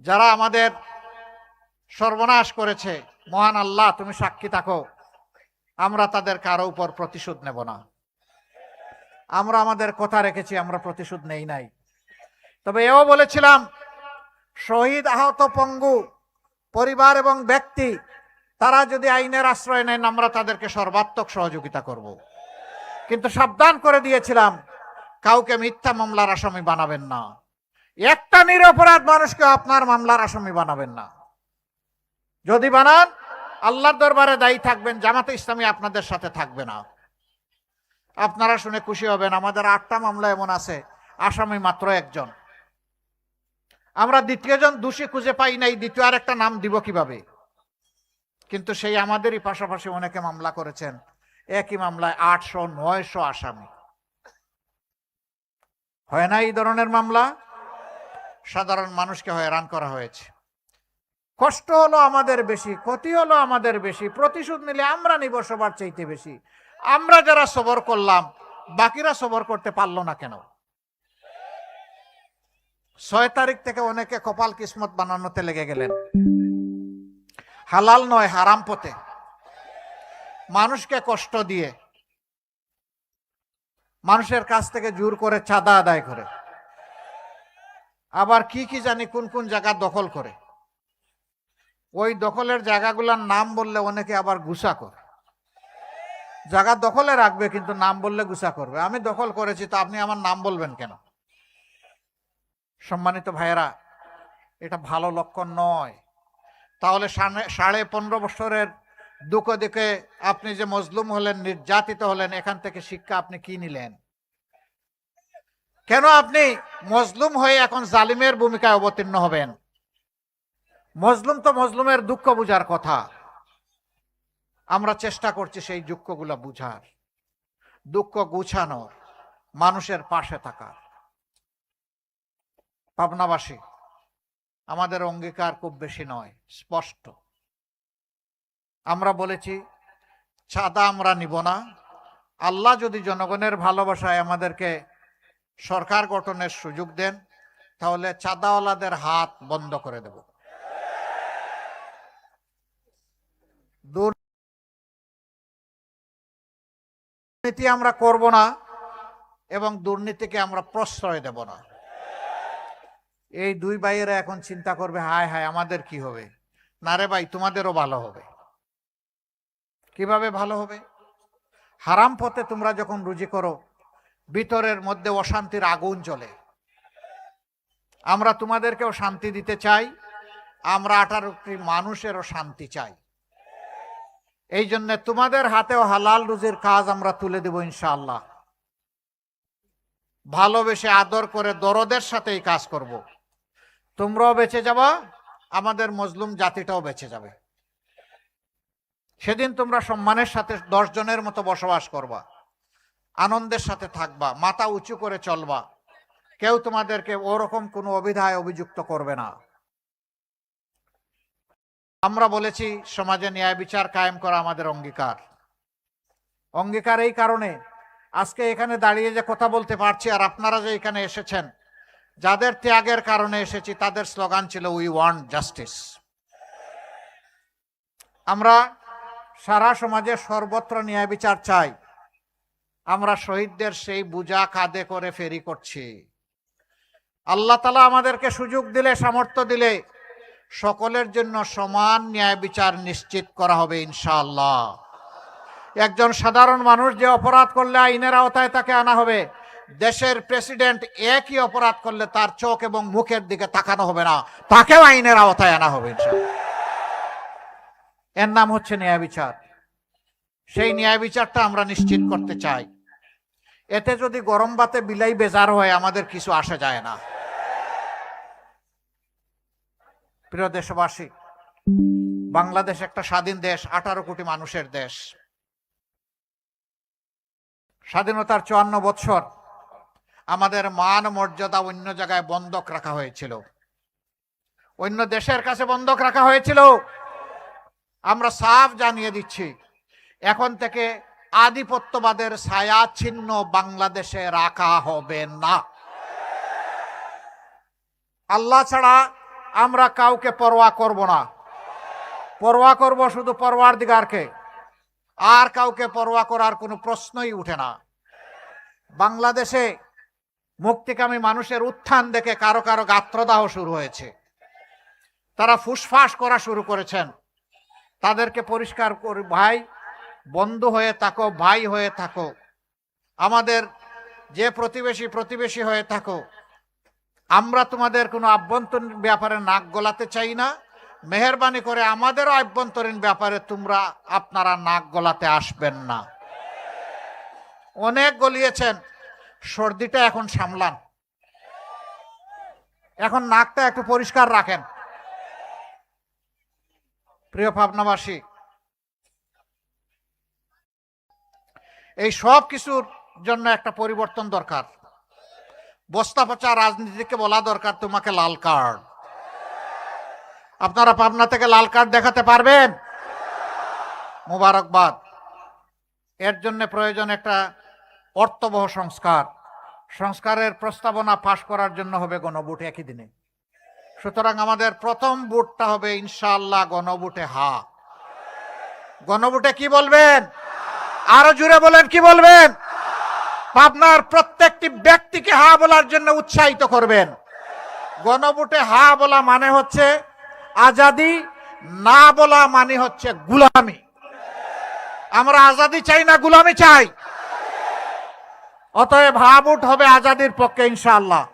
যারা আমাদের সর্বনাশ করেছে, মহান আল্লাহ, তুমি সাক্ষী থাকো। আমরা তাদের কারও উপর প্রতিশোধ নেব না। আমরা আমাদের কথা রেখেছি, আমরা প্রতিশোধ নেই নাই। তবে এও বলেছিলাম, শহীদ আহত পঙ্গু, পরিবার এবং ব্যক্তি, তারা যদি আইনের আশ্রয় নেন, আমরা তাদেরকে সর্বাত্মক সহযোগিতা করব। কিন্তু সাবধান করে দিয়েছিলাম, কাউকে মিথ্যা মামলার আসামি বানাবেন না। একটা নিরপরাধ মানুষকে আপনার মামলার আসামি বানাবেন না। যদি বানান, আল্লাহর দরবারে দায়ী থাকবেন, জামাতে ইসলামী আপনাদের সাথে থাকবে না। আপনারা শুনে খুশি হবেন, আমাদের আটটা মামলা এমন আছে, আসামি মাত্র একজন। আমরা দ্বিতীয়জন দোষী খুঁজে পাই নাই, দ্বিতীয় আর একটা নাম দিব কীভাবে? কিন্তু সেই আমাদেরই পাশাপাশি অনেকে মামলা করেছেন। একই মামলায় আটশো, নয়শো আসামি। হয় না এই ধরনের মামলা? সাধারণ মানুষকে হয়রান করা হয়েছে। কষ্ট হলো আমাদের বেশি, ক্ষতি হলো আমাদের বেশি, প্রতিশোধ নিলে আমরা নিব সবার চাইতে বেশি। আমরা যারা সবর করলাম, বাকিরা সবর করতে পারল না কেন? ছয় তারিখ থেকে অনেকে কপাল কিসমত বানানোতে লেগে গেলেন। হালাল নয়, হারাম পথে। মানুষকে কষ্ট দিয়ে, মানুষের কাছ থেকে জোর করে চাঁদা আদায় করে। আবার কি কি জানি কোন কোন জায়গা দখল করে। ওই দখলের জায়গাগুলোর নাম বললে অনেকে আবার গুসা করে। জায়গা দখলে রাখবে কিন্তু নাম বললে গুসা করবে। আমি দখল করেছি তো আপনি আমার নাম বলবেন কেন? সম্মানিত ভাইয়েরা, এটা ভালো লক্ষণ নয়। তাহলে সাড়ে- পনেরো বছরের দুঃখ দেখে আপনি যে মজলুম হলেন, নির্যাতিত হলেন, এখান থেকে শিক্ষা আপনি কি নিলেন? কেন আপনি মজলুম হয়ে এখন জালিমের ভূমিকায় অবতীর্ণ হবেন? মজলুম তো মজলুমের দুঃখ বুঝার কথা। আমরা চেষ্টা করছি সেই দুঃখগুলো বুঝার। দুঃখ গুছানোর, মানুষের পাশে থাকার। পাবনাবাসী, আমাদের অঙ্গীকার খুব বেশি নয়, স্পষ্ট। আমরা বলেছি, চাঁদা আমরা নিব না। আল্লাহ যদি জনগণের ভালোবাসায় আমাদেরকে সরকার গঠনের সুযোগ দেন, তাহলে চাঁদাওয়ালাদের হাত বন্ধ করে দেব। দুর্নীতি আমরা করব না এবং দুর্নীতিকে আমরা প্রশ্রয় দেব না। এই দুই ভাইয়েরা এখন চিন্তা করবে, হায় হায়, আমাদের কি হবে? না রে ভাই, তোমাদেরও ভালো হবে। কীভাবে ভালো হবে? হারাম পথে তোমরা যখন রুজি করো ভিতরের মধ্যে অশান্তির আগুন জ্বলে। আমরা তোমাদেরকেও শান্তি দিতে চাই, আমরা আঠারোটি মানুষেরও শান্তি চাই। এই জন্য তোমাদের হাতেও হালাল রুজির কাজ আমরা তুলে দেব ইনশাআল্লাহ। ভালোবেসে আদর করে দরদের সাথে এই কাজ করব। তোমরাও বেঁচে যাবা, আমাদের মজলুম জাতিটাও বেঁচে যাবে। সেদিন তোমরা সম্মানের সাথে দশ জনের মতো বসবাস করবা। আনন্দের সাথে থাকবা, মাথা উঁচু করে চলবা। কেউ তোমাদেরকে ওরকম কোনো অভিধায় অভিযুক্ত করবে না। আমরা বলেছি, সমাজে ন্যায় বিচার কায়েম করা আমাদের অঙ্গীকার। অঙ্গীকার এই কারণে, আজকে এখানে দাঁড়িয়ে যে কথা বলতে পারছি, আর আপনারা যে এখানে এসেছেন, যাদের ত্যাগের কারণে এসেছি, তাদের স্লোগান ছিল উই ওয়ান্ট জাস্টিস আমরা সারা সমাজে সর্বত্র ন্যায় বিচার চাই। আমরা শহীদদের সেই বুঝা কাঁধে করে ফেরি করছি। আল্লাহ তালা আমাদেরকে সুযোগ দিলে, সামর্থ্য দিলে সকলের জন্য সমান ন্যায় বিচার নিশ্চিত করা হবে ইনশাআল্লাহ। একজন সাধারণ মানুষ যে অপরাধ করলে আইনের আওতায় তাকে আনা হবে, দেশের প্রেসিডেন্ট একই অপরাধ করলে তার চোখ এবং মুখের দিকে তাকানো হবে না, তাকেও আইনের আওতায় আনা হবে। এর নাম হচ্ছে ন্যায় বিচার। সেই ন্যায় বিচারটা আমরা নিশ্চিত করতে চাই। এতে যদি গরম বাতে বিলাই বেজার হয়, আমাদের কিছু আসে যায় না। প্রিয় দেশবাসী, বাংলাদেশ একটা স্বাধীন দেশ, আঠারো কোটি মানুষের দেশ। স্বাধীনতার চুয়ান্ন বৎসর আমাদের মান মর্যাদা অন্য জায়গায় বন্ধক রাখা হয়েছিল। অন্য দেশের কাছে বন্ধক রাখা হয়েছিল। আমরা সাফ জানিয়ে দিচ্ছি, এখন থেকে আধিপত্যবাদের ছায়া ছিন্ন বাংলাদেশে রাখা হবে না। আল্লাহ ছাড়া আমরা কাউকে পরোয়া করব না। পরোয়া করব শুধু পরোয়ার দিগারকে। আর কাউকে পরোয়া করার কোনো প্রশ্নই উঠে না। বাংলাদেশে মুক্তিকামী মানুষের উত্থান দেখে কারও কারও গাত্রদাহ শুরু হয়েছে। তারা ফুসফাস করা শুরু করেছেন। তাদেরকে পরিষ্কার করি ভাই বন্ধু হয়ে থাকো, ভাই হয়ে থাকো। আমাদের যে প্রতিবেশী প্রতিবেশী হয়ে থাকো। আমরা তোমাদের কোনো আভ্যন্তরীণ ব্যাপারে নাক গলাতে চাই না। মেহরবানি করে আমাদেরও আভ্যন্তরীণ ব্যাপারে তোমরা আপনারা নাক গলাতে আসবেন না। অনেক গলিয়েছেন। সর্দিটা এখন সামলান। এখন নাকটা একটু পরিষ্কার রাখেন। প্রিয় ভাবনাবাসী এই সব কিছুর জন্য একটা পরিবর্তন দরকার। বস্তা পচা রাজনীতিকে বলা দরকার, তোমাকে লাল কার্ড। আপনারা পাবনা থেকে লাল কার্ড দেখাতে পারবেন? মুবারকবাদ। এর জন্য প্রয়োজন একটা অর্থবহ সংস্কার। সংস্কারের প্রস্তাবনা পাশ করার জন্য হবে গণভোট একই দিনে। সুতরাং আমাদের প্রথম ভোটটা হবে ইনশাআল্লাহ গণভোটে হা। গণভোটে কি বলবেন? আরও জুড়ে বলেন, কি বলবেন? পাবনার প্রত্যেকটি ব্যক্তিকে হা বলার জন্য উৎসাহিত করবেন। গণভোটে হা বলা মানে হচ্ছে আজাদি, না বলা মানে হচ্ছে গুলামি। আমরা আজাদি চাই না গুলামি চাই? অতএব হা ভোট হবে আজাদির পক্ষে, ইনশাআল্লাহ।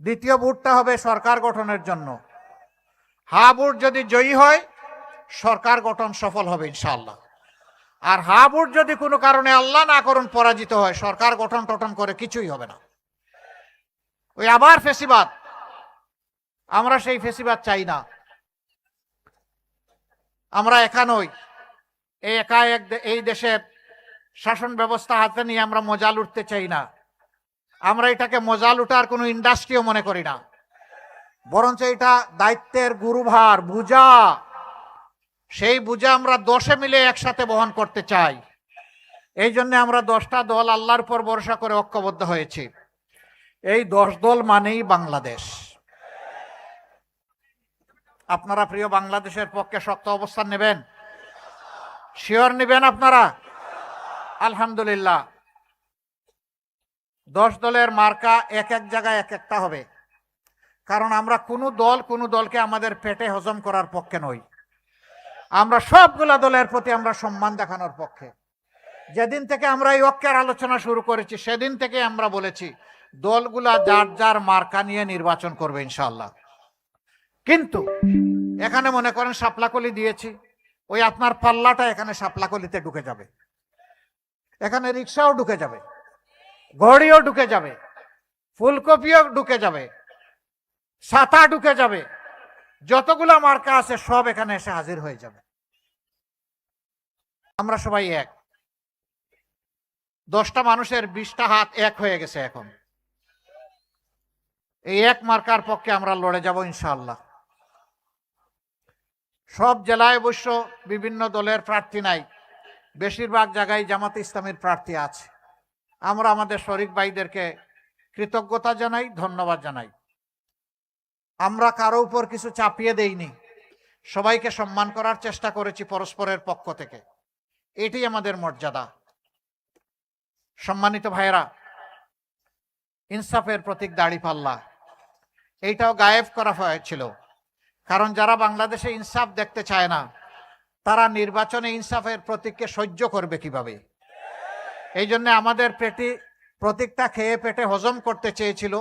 দ্বিতীয় ভোটটা হবে সরকার গঠনের জন্য। হা ভোট যদি জয়ী হয় সরকার গঠন সফল হবে ইনশাআল্লাহ। আর হাবুট যদি কোনো কারণে আল্লাহ না করুন, পরাজিত হয়, সরকার গঠন টঠন করে কিছুই হবে না। ওই আবার ফেসিবাদ। আমরা সেই ফেসিবাদ চাই না। আমরা একা নই। এই একা এক এই দেশের শাসন ব্যবস্থা হাতে নিয়ে আমরা মজা লুটতে চাই না। আমরা এটাকে মজা লুটার কোনো ইন্ডাস্ট্রিও মনে করি না। বরঞ্চ এটা দায়িত্বের গুরুভার, বুঝা সেই বুঝে আমরা দশে মিলে একসাথে বহন করতে চাই। এই জন্য আমরা দশটা দল আল্লাহর উপর ভরসা করে ঐক্যবদ্ধ হয়েছি। এই দশ দল মানেই বাংলাদেশ। আপনারা প্রিয় বাংলাদেশের পক্ষে শক্ত অবস্থান নেবেন? শিওর নেবেন আপনারা? আলহামদুলিল্লাহ। দশ দলের মার্কা এক এক জায়গায় এক একটা হবে। কারণ আমরা কোনো দল কোনো দলকে আমাদের পেটে হজম করার পক্ষে নই। আমরা সবগুলা দলের প্রতি আমরা সম্মান দেখানোর পক্ষে। যেদিন থেকে আমরা এই ঐক্যের আলোচনা শুরু করেছি, সেদিন থেকে আমরা বলেছি, দলগুলা যার যার মার্কা নিয়ে নির্বাচন করবে ইনশাল্লাহ কিন্তু এখানে মনে করেন সাপলাকলি দিয়েছি, ওই আপনার পাল্লাটা এখানে সাপলাকলিতে ঢুকে যাবে। এখানে রিক্সাও ঢুকে যাবে, ঘড়িও ঢুকে যাবে, ফুলকপিও ঢুকে যাবে, ছাতা ঢুকে যাবে, যতগুলা মার্কা আছে সব এখানে এসে হাজির হয়ে যাবে। আমরা সবাই এক। দশটা মানুষের বিশটা হাত এক হয়ে গেছে এখন। এই এক মার্কার পক্ষে আমরা লড়ে যাব ইনশাল্লাহ সব জেলায় অবশ্য বিভিন্ন দলের প্রার্থী নাই। বেশিরভাগ জায়গায় জামাতে ইসলামের প্রার্থী আছে। আমরা আমাদের শরিক ভাইদেরকে কৃতজ্ঞতা জানাই, ধন্যবাদ জানাই। আমরা কারও উপর কিছু চাপিয়ে দেইনি। সবাইকে সম্মান করার চেষ্টা করেছি পরস্পরের পক্ষ থেকে। এটি আমাদের মর্যাদা। সম্মানিত ভাইয়েরা, ইনসাফের প্রতীক দাড়িপাল্লা এইটাও গায়েব করা হয়েছিল। কারণ যারা বাংলাদেশে ইনসাফ দেখতে চায় না, তারা নির্বাচনে ইনসাফের প্রতীককে সহ্য করবে কীভাবে? এই জন্য আমাদের পেটি, প্রতীকটা খেয়ে পেটে হজম করতে চেয়েছিল,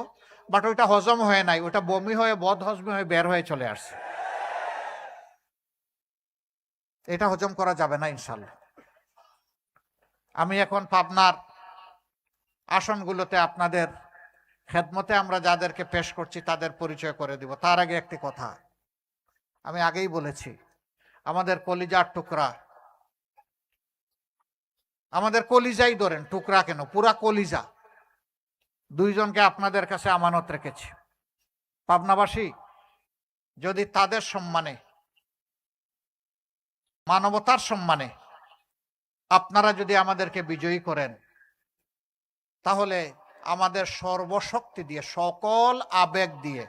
বাট ওইটা হজম হয়ে নাই। ওটা বমি হয়ে বদ হজমি হয়ে বের হয়ে চলে আসছে। এটা হজম করা যাবে না ইনশাল্লাহ। আমি এখন পাবনার আসনগুলোতে আপনাদের খেদমতে আমরা যাদেরকে পেশ করছি তাদের পরিচয় করে দিব। তার আগে একটি কথা। আমি আগেই বলেছি, আমাদের কলিজার টুকরা, আমাদের কলিজাই ধরেন, টুকরা কেন? পুরা কলিজা। দুইজনকে আপনাদের কাছে আমানত রেখেছি। পাবনাবাসী, যদি তাদের সম্মানে, মানবতার সম্মানে আপনারা যদি আমাদেরকে বিজয়ী করেন, তাহলে আমাদের সর্বশক্তি দিয়ে, সকল আবেগ দিয়ে,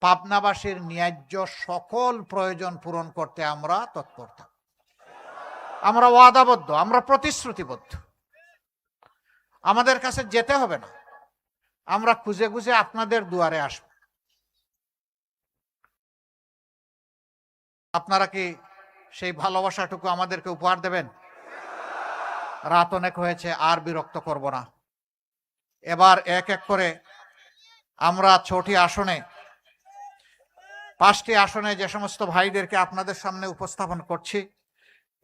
পাবনাবাসীর ন্যায্য সকল প্রয়োজন পূরণ করতে আমরা তৎপর। আমরা ওয়াদাবদ্ধ, আমরা প্রতিশ্রুতিবদ্ধ। আমাদের কাছে যেতে হবে না। আমরা খুঁজে খুঁজে আপনাদের দুয়ারে আসব। আপনারা কি সেই ভালোবাসাটুকু আমাদেরকে উপহার দেবেন? রাত অনেক হয়েছে, আর বিরক্ত করব না। এবার এক এক করে আমরা ছটি আসনে, পাঁচটি আসনে যে সমস্ত ভাইদেরকে আপনাদের সামনে উপস্থাপন করছি,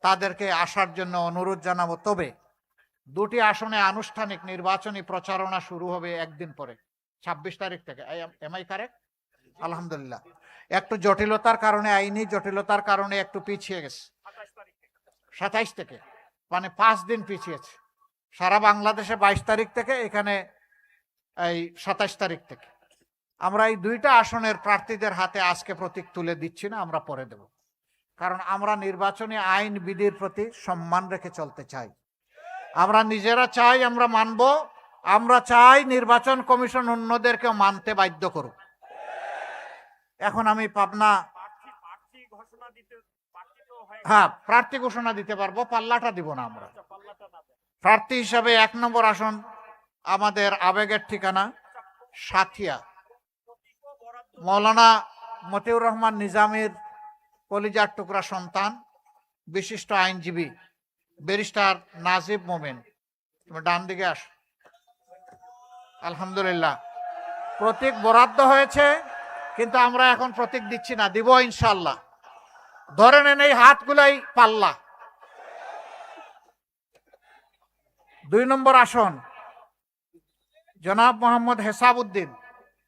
তাদেরকে আসার জন্য অনুরোধ জানাব। তবে দুটি আসনে আনুষ্ঠানিক নির্বাচনী প্রচারণা শুরু হবে একদিন পরে, ছাব্বিশ তারিখ থেকে। এম আই কারেক্ট আলহামদুলিল্লাহ। একটু জটিলতার কারণে, আইনি জটিলতার কারণে একটু পিছিয়ে গেছে। সাতাইশ থেকে। মানে পাঁচ দিন পিছিয়েছে। সারা বাংলাদেশে বাইশ তারিখ থেকে, এখানে এই সাতাইশ তারিখ থেকে। আমরা এই দুইটা আসনের প্রার্থীদের হাতে আজকে প্রতীক তুলে দিচ্ছি না, আমরা পরে দেব। কারণ আমরা নির্বাচনী আইন বিধির প্রতি সম্মান রেখে চলতে চাই। আমরা নিজেরা চাই আমরা মানব, আমরা চাই নির্বাচন কমিশন অন্যদেরকে মানতে বাধ্য করুক। এখন আমি পাবনা হয়ে, প্রার্থী ঘোষণা দিতে পারব, পাল্লাটা দিব না আমরা। প্রার্থী হিসাবে এক নম্বর আসন আমাদের আবেগের ঠিকানা, সাথিয়া। মৌলানা মতিউর রহমান নিজামের কলিজার টুকরা সন্তান, বিশিষ্ট আইনজীবী, ব্যারিস্টার নাজিব মোমেন। তুমি ডান দিকে আস। আলহামদুলিল্লাহ। প্রতীক বরাদ্দ হয়েছে, কিন্তু আমরা এখন প্রতীক দিচ্ছি না, দিব ইনশাল্লাহ ধরে নেন এই হাতগুলাই পাল্লা। দুই নম্বর আসন, জনাব মোহাম্মদ হেসাবউদ্দিন।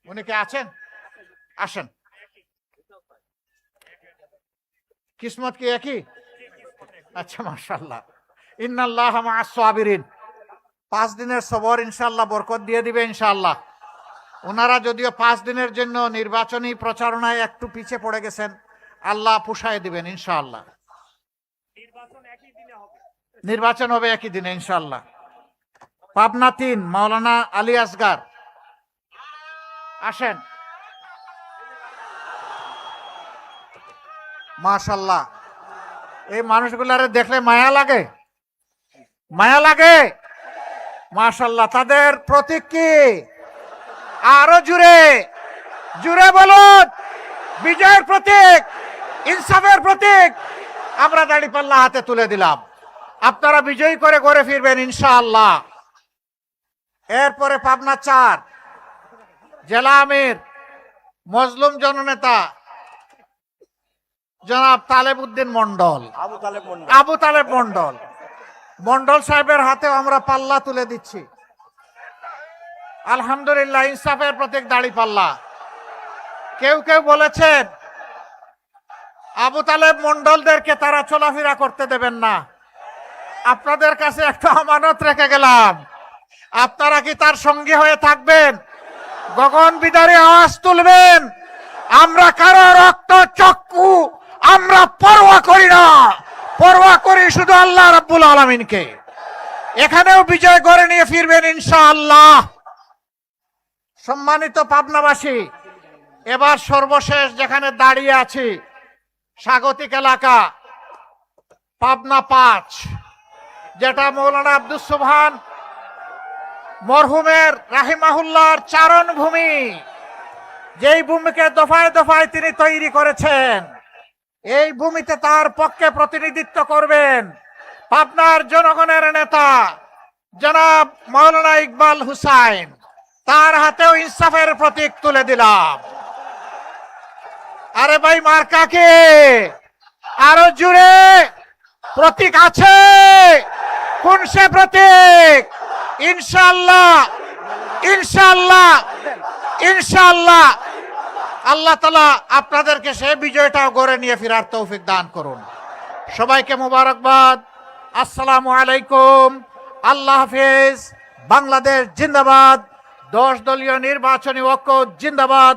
উনি কে আছেন? আসেন। কিসমত কি একই? আচ্ছা মাশাল্লাহ ইন্নাল্লাহ সাবিরিন। পাঁচ দিনের সবর ইনশাল্লাহ বরকত দিয়ে দিবে ইনশাল্লাহ ওনারা যদিও পাঁচ দিনের জন্য নির্বাচনী প্রচারণায় একটু পিছে পড়ে গেছেন আল্লাহ পুষায় দিবেন ইনশাআল্লাহ। নির্বাচন হবে। একই দিনে ইনশাল্লাহ পাবনা তিন মাওলানা আলী আসগার আসেন। মাশাল্লাহ এই মানুষগুলারে দেখলে মায়া লাগে। মায়া লাগে। মাশাল্লাহ তাদের প্রতীক কি? আরও জুড়ে। জুড়ে বলুন। বিজয়ের প্রতীক। ইনসাফের প্রতীক। আমরা দাঁড়িপাল্লা হাতে তুলে দিলাম। আপনারা বিজয়ী করে ঘরে ফিরবেন ইনশাআল্লাহ। এরপরে পাবনা চার জেলা আমির মজলুম জননেতা জনাব তালেব উদ্দিন মন্ডল আবু তালেব মন্ডল মন্ডল সাহেবের হাতেও আমরা পাল্লা তুলে দিচ্ছি। আলহামদুলিল্লাহ ইনসাফের প্রতীক দাড়ি পাল্লা। কেউ কেউ বলেছেন আবু তালেব মন্ডলদেরকে তারা চলাফেরা করতে দেবেন না। আপনাদের কাছে একটা আমানত রেখে গেলাম। আপনারা কি তার সঙ্গী হয়ে থাকবেন? গগন বিদারে আওয়াজ তুলবেন। আমরা কারও রক্ত চক্ষু আমরা পরোয়া করি না। পরোয়া করি শুধু আল্লাহ রাব্বুল আলমিনকে। এখানেও বিজয় করে নিয়ে ফিরবেন ইনশাআল্লাহ। সম্মানিত পাবনাবাসী, এবার সর্বশেষ যেখানে দাঁড়িয়ে আছি স্বাগতিক এলাকা, পাবনা পাঁচ, যেটা মৌলানা আব্দুল সুবহান মরহুমের রাহিমাহুল্লাহর চারণ ভূমি যেই ভূমিকে দফায় দফায় তিনি তৈরি করেছেন, এই ভূমিতে তার পক্ষে প্রতিনিধিত্ব করবেন পাবনার জনগণের নেতা জনাব মৌলানা ইকবাল হুসাইন। তার হাতেও ইনসাফের প্রতীক তুলে দিলাম। আরে ভাই মার্কাকে আরও জুড়ে। প্রতীক আছে। কোন সে প্রতীক? ইনশাল্লাহ ইনশাল্লাহ ইনশাল্লাহ আল্লাহ তালা আপনাদেরকে সে বিজয়টাও গড়ে নিয়ে ফেরার তৌফিক দান করুন। সবাইকে মোবারকবাদ। আসসালামু আলাইকুম। আল্লাহ হাফিজ। বাংলাদেশ জিন্দাবাদ। দশ দলীয় নির্বাচনী ঐক্য জিন্দাবাদ।